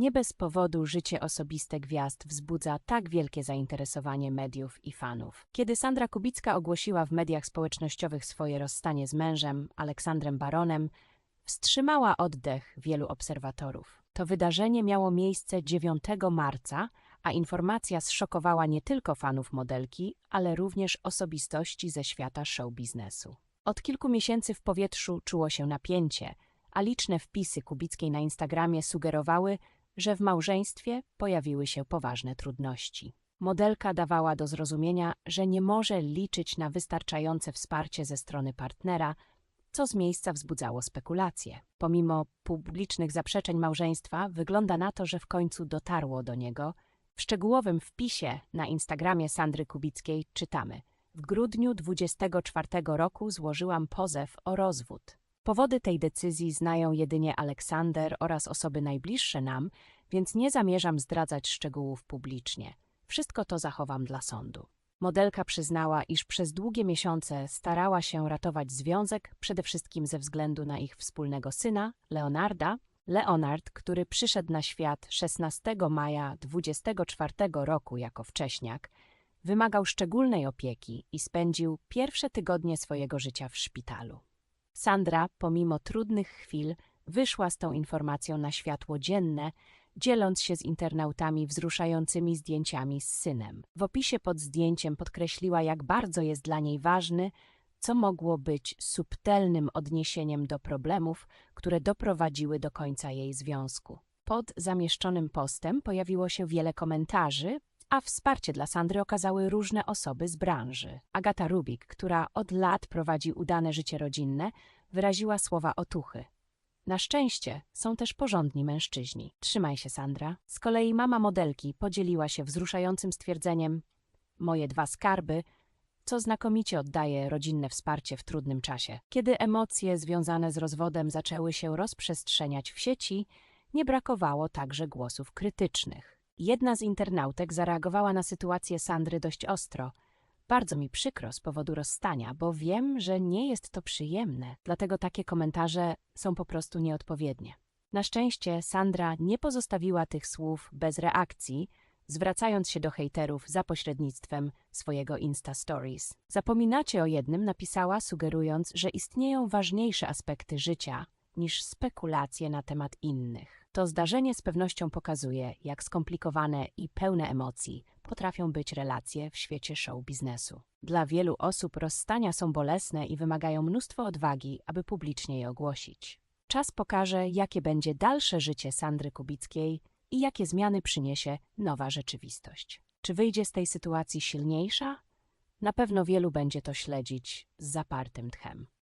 Nie bez powodu życie osobiste gwiazd wzbudza tak wielkie zainteresowanie mediów i fanów. Kiedy Sandra Kubicka ogłosiła w mediach społecznościowych swoje rozstanie z mężem, Aleksandrem Baronem, wstrzymała oddech wielu obserwatorów. To wydarzenie miało miejsce 9 marca, a informacja zszokowała nie tylko fanów modelki, ale również osobistości ze świata show biznesu. Od kilku miesięcy w powietrzu czuło się napięcie, a liczne wpisy Kubickiej na Instagramie sugerowały, że w małżeństwie pojawiły się poważne trudności. Modelka dawała do zrozumienia, że nie może liczyć na wystarczające wsparcie ze strony partnera, co z miejsca wzbudzało spekulacje. Pomimo publicznych zaprzeczeń małżeństwa, wygląda na to, że w końcu dotarło do niego. W szczegółowym wpisie na Instagramie Sandry Kubickiej czytamy: W grudniu 24 roku złożyłam pozew o rozwód. Powody tej decyzji znają jedynie Aleksander oraz osoby najbliższe nam, więc nie zamierzam zdradzać szczegółów publicznie. Wszystko to zachowam dla sądu. Modelka przyznała, iż przez długie miesiące starała się ratować związek, przede wszystkim ze względu na ich wspólnego syna, Leonarda. Leonard, który przyszedł na świat 16 maja 24 roku jako wcześniak, wymagał szczególnej opieki i spędził pierwsze tygodnie swojego życia w szpitalu. Sandra, pomimo trudnych chwil, wyszła z tą informacją na światło dzienne, dzieląc się z internautami wzruszającymi zdjęciami z synem. W opisie pod zdjęciem podkreśliła, jak bardzo jest dla niej ważny, co mogło być subtelnym odniesieniem do problemów, które doprowadziły do końca jej związku. Pod zamieszczonym postem pojawiło się wiele komentarzy, a wsparcie dla Sandry okazały różne osoby z branży. Agata Rubik, która od lat prowadzi udane życie rodzinne, wyraziła słowa otuchy. Na szczęście są też porządni mężczyźni. Trzymaj się, Sandra. Z kolei mama modelki podzieliła się wzruszającym stwierdzeniem: Moje dwa skarby, co znakomicie oddaje rodzinne wsparcie w trudnym czasie. Kiedy emocje związane z rozwodem zaczęły się rozprzestrzeniać w sieci, nie brakowało także głosów krytycznych. Jedna z internautek zareagowała na sytuację Sandry dość ostro. Bardzo mi przykro z powodu rozstania, bo wiem, że nie jest to przyjemne, dlatego takie komentarze są po prostu nieodpowiednie. Na szczęście Sandra nie pozostawiła tych słów bez reakcji, zwracając się do hejterów za pośrednictwem swojego Insta Stories. Zapominacie o jednym, napisała, sugerując, że istnieją ważniejsze aspekty życia niż spekulacje na temat innych. To zdarzenie z pewnością pokazuje, jak skomplikowane i pełne emocji potrafią być relacje w świecie show biznesu. Dla wielu osób rozstania są bolesne i wymagają mnóstwo odwagi, aby publicznie je ogłosić. Czas pokaże, jakie będzie dalsze życie Sandry Kubickiej i jakie zmiany przyniesie nowa rzeczywistość. Czy wyjdzie z tej sytuacji silniejsza? Na pewno wielu będzie to śledzić z zapartym tchem.